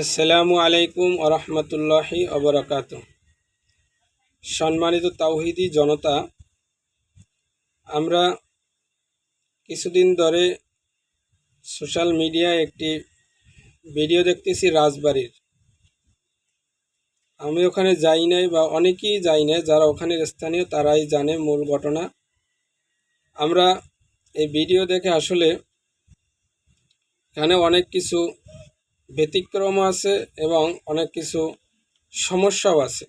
আসসালামু আলাইকুম আরহামতুল্লাহি অবরাকাত সম্মানিত তাওহিদি জনতা, আমরা কিছুদিন ধরে সোশ্যাল মিডিয়ায় একটি ভিডিও দেখতেছি রাজবাড়ির। আমি ওখানে যাই নাই বা অনেকেই যাই নাই, যারা ওখানের স্থানীয় তারাই জানে মূল ঘটনা। আমরা এই ভিডিও দেখে আসলে এখানে অনেক কিছু ব্যতিক্রম আছে এবং অনেক কিছু সমস্যাও আছে।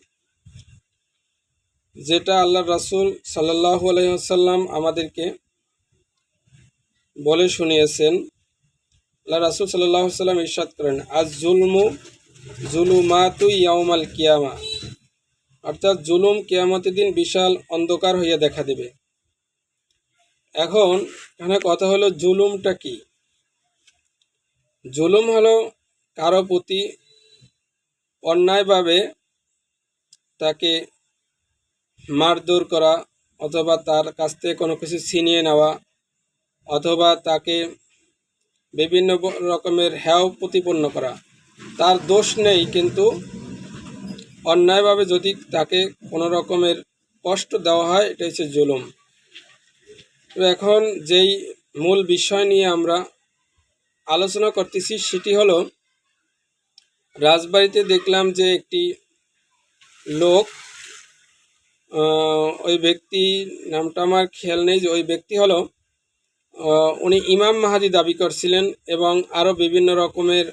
যেটা আল্লাহ রাসুল সাল্লাহ আলহিহাসাল্লাম আমাদেরকে বলে শুনিয়েছেন আল্লাহ রাসুল সাল্লাহ সাল্লাম ইরশাদ করেন আজ জুলমু জুলুমাতু ইয়াউমাল কিয়ামা অর্থাৎ জুলুম কিয়ামতের দিন বিশাল অন্ধকার হইয়া দেখা দেবে। এখন এখানে কথা হলো জুলুমটা কি? জুলুম হলো কারও প্রতি অন্যায়ভাবে তাকে মারধর করা অথবা তার কাছ থেকে কোনো কিছু ছিনিয়ে নেওয়া অথবা তাকে বিভিন্ন রকমের হ্যাও প্রতিপন্ন করা, তার দোষ নেই কিন্তু অন্যায়ভাবে যদি তাকে কোনো রকমের কষ্ট দেওয়া হয়, এটা হচ্ছে জুলুম। তো এখন যেই মূল বিষয় নিয়ে আমরা আলোচনা করতেছি, সেটি হলো রাজবাড়িতে দেখলাম যে একটি লোক ওই ব্যক্তি, নামটা আমার খেয়াল নেই যে ওই ব্যক্তি হলো উনি ইমাম মাহাদি দাবি করছিলেন এবং আরও বিভিন্ন রকমের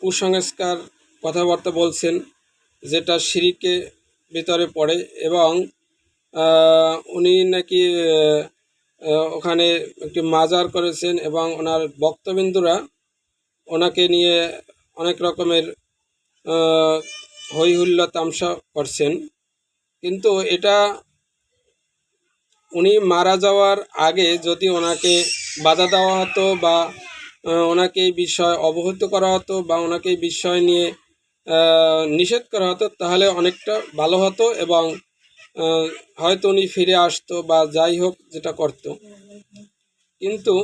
কুসংস্কার কথাবার্তা বলছেন, যেটা সিঁড়িকে ভিতরে পড়ে এবং উনি নাকি ওখানে একটি মাজার করেছেন এবং ওনার বক্তবিন্দুরা ওনাকে নিয়ে অনেক রকমের আহ, হই হুল্লা তামসা করছেন। কিন্তু এটা উনি মারা যাওয়ার আগে যদি ওনাকে বাধা দেওয়া হতো বা ওনাকে এই বিষয় অবহিত করা হতো বা ওনাকে এই বিষয় নিয়ে নিষেধ করা হতো তাহলে অনেকটা ভালো হতো এবং হয়তো উনি ফিরে আসতো বা যাই হোক যেটা করতো। কিন্তু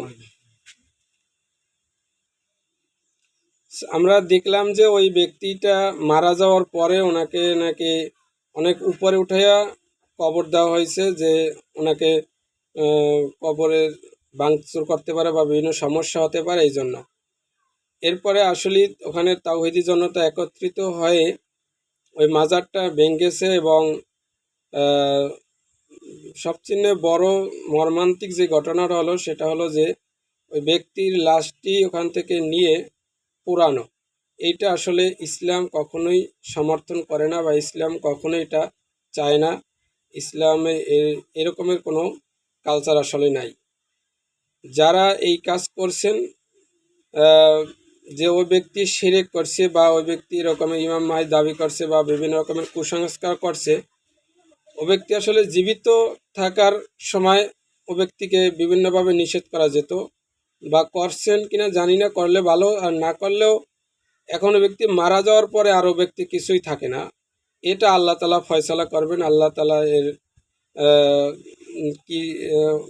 আমরা দেখলাম যে ওই ব্যক্তিটা মারা যাওয়ার পরে ওনাকে নাকি অনেক উপরে উঠাইয়া কবর দেওয়া হয়েছে যে ওনাকে কবরের ভাঙচুর করতে পারে বা বিভিন্ন সমস্যা হতে পারে এই জন্য। এরপরে আসলে ওখানে তাওহিদি জনতা একত্রিত হয়ে ওই মাজারটা ভেঙেছে এবং সবচেয়ে বড় মর্মান্তিক যে ঘটনাটা হলো সেটা হলো যে ওই ব্যক্তির লাশটি ওখান থেকে নিয়ে পুরানো। এইটা আসলে ইসলাম কখনোই সমর্থন করে না বা ইসলাম কখনোই এটা চায় না। ইসলামে এরকমের কোনো কালচার আসলে নাই। যারা এই কাজ করছেন যে ওই ব্যক্তি শিরেক করছে বা ওই ব্যক্তি এরকমের ইমাম মাই দাবি করছে বা বিভিন্ন রকমের কুসংস্কার করছে, ও ব্যক্তি আসলে জীবিত থাকার সময় ও ব্যক্তিকে বিভিন্নভাবে নিষেধ করা যেত। বা করছেন কিনা জানি না, করলে ভালো আর না করলেও এখন ও ব্যক্তি মারা যাওয়ার পরে আরও ব্যক্তি কিছুই থাকে না। এটা আল্লাহ তালা ফয়সালা করবেন, আল্লাহ তালা এর কি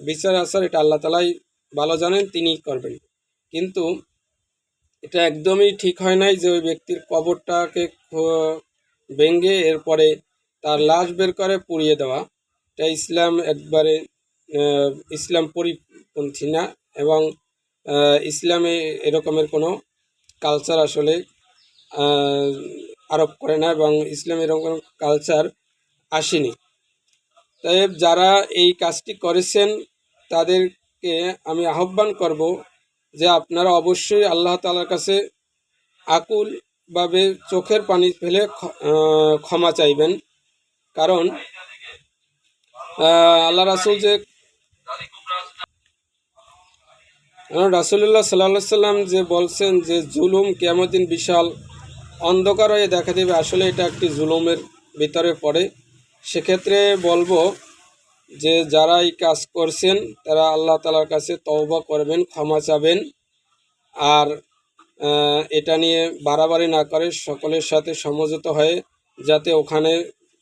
বিচার আসার এটা আল্লাহ তালাই ভালো জানেন, তিনিই করবেন। কিন্তু এটা একদমই ঠিক হয় নাই যে ওই ব্যক্তির কবরটাকে খ- ভেঙে এরপরে তার লাশ বের করে পুড়িয়ে দেওয়া। এটা ইসলাম একবারে ইসলাম পরিপন্থী না এবং ইসলামে এরকমের কোনো কালচার আসলে আরোপ করে না এবং ইসলাম এরকম কোনো কালচার আসেনি। তাই যারা এই কাজটি করেছেন, তাদেরকে আমি আহ্বান করব যে আপনারা অবশ্যই আল্লাহ তালার কাছে আকুলভাবে চোখের পানি ফেলে ক্ষ- ক্ষমা চাইবেন। কারণ আল্লাহ রাসুল যে রাসুল্লাহ সাল্লাহ সাল্লাম যে বলছেন যে জুলুম কেমন বিশাল অন্ধকার হয়ে দেখা দেবে, আসলে এটা একটি জুলুমের ভিতরে পড়ে। সেক্ষেত্রে বলব যে যারা এই কাজ করছেন, তারা আল্লাহ তালার কাছে তওবা করবেন, ক্ষমা চাবেন। আর এটা নিয়ে বাড়াবাড়ি না করে সকলের সাথে সমঝোতা হয়ে যাতে ওখানে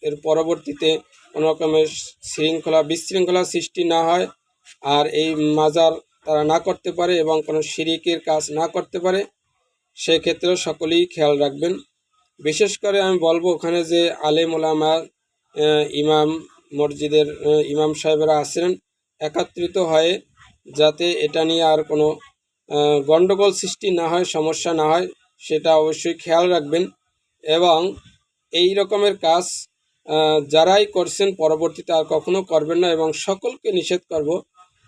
এর পরবর্তীতে কোনো রকমের শৃঙ্খলা বিশৃঙ্খলা সৃষ্টি না হয়। আর এই মাজার তারা না করতে পারে এবং কোনো শিরিকের কাজ না করতে পারে, সেক্ষেত্রেও সকলেই খেয়াল রাখবেন। বিশেষ করে আমি বলব ওখানে যে আলেম ওলামা ইমাম মসজিদের ইমাম সাহেবরা আছেন, একাত্রিত হয়ে যাতে এটা নিয়ে আর কোনো গণ্ডগোল সৃষ্টি না হয়, সমস্যা না হয়, সেটা অবশ্যই খেয়াল রাখবেন। এবং এই রকমের কাজ যারাই করছেন, পরবর্তীতে আর কখনো করবেন না এবং সকলকে নিষেধ করব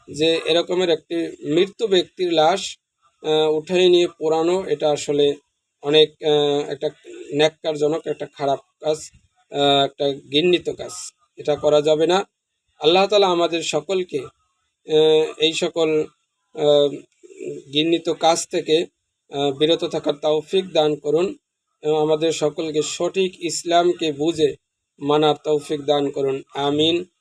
যে এরকমের একটি মৃত্যু ব্যক্তির লাশ উঠাই নিয়ে পোড়ানো, এটা আসলে অনেক একটা ন্যাক্কারজনক, একটা খারাপ কাজ একটা ঘৃণিত কাজ। এটা করা যাবে না। আল্লাহ তালা আমাদের সকলকে এই সকল ঘৃণিত কাজ থেকে বিরত থাকার তৌফিক দান করুন। এবং আমাদের সকলকে সঠিক ইসলামকে বুঝে মানার তৌফিক দান করুন। আমিন।